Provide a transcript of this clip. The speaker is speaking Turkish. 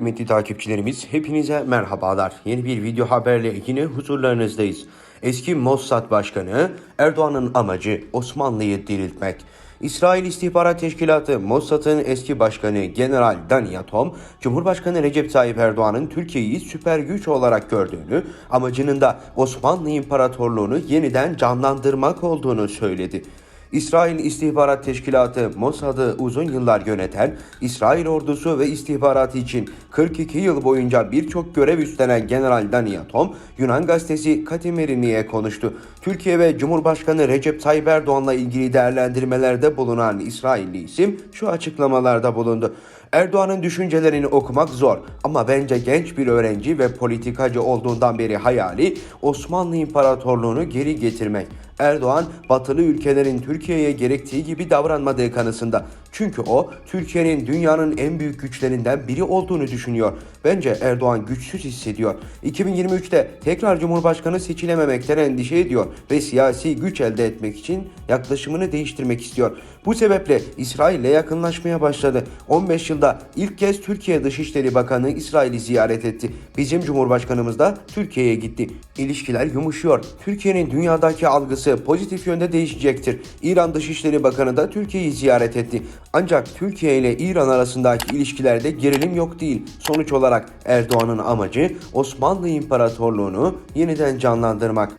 Kıymetli takipçilerimiz hepinize merhabalar. Yeni bir video haberle yine huzurlarınızdayız. Eski Mossad Başkanı Erdoğan'ın amacı Osmanlı'yı diriltmek. İsrail İstihbarat Teşkilatı Mossad'ın eski başkanı General Dani Atom, Cumhurbaşkanı Recep Tayyip Erdoğan'ın Türkiye'yi süper güç olarak gördüğünü, amacının da Osmanlı İmparatorluğunu yeniden canlandırmak olduğunu söyledi. İsrail İstihbarat Teşkilatı Mossad'ı uzun yıllar yöneten, İsrail ordusu ve istihbaratı için 42 yıl boyunca birçok görev üstlenen General Dani Atom, Yunan gazetesi Katemerini'ye konuştu. Türkiye ve Cumhurbaşkanı Recep Tayyip Erdoğan'la ilgili değerlendirmelerde bulunan İsrailli isim şu açıklamalarda bulundu. Erdoğan'ın düşüncelerini okumak zor ama bence genç bir öğrenci ve politikacı olduğundan beri hayali Osmanlı İmparatorluğunu geri getirmek. Erdoğan batılı ülkelerin Türkiye'ye gerektiği gibi davranmadığı kanısında. Çünkü o Türkiye'nin dünyanın en büyük güçlerinden biri olduğunu düşünüyor. Bence Erdoğan güçsüz hissediyor. 2023'te tekrar Cumhurbaşkanı seçilememekten endişe ediyor ve siyasi güç elde etmek için yaklaşımını değiştirmek istiyor. Bu sebeple İsrail'le yakınlaşmaya başladı. 15 yılda ilk kez Türkiye Dışişleri Bakanı İsrail'i ziyaret etti. Bizim Cumhurbaşkanımız da Türkiye'ye gitti. İlişkiler yumuşuyor. Türkiye'nin dünyadaki algısı pozitif yönde değişecektir. İran Dışişleri Bakanı da Türkiye'yi ziyaret etti. Ancak Türkiye ile İran arasındaki ilişkilerde gerilim yok değil. Sonuç olarak Erdoğan'ın amacı Osmanlı İmparatorluğunu yeniden canlandırmak.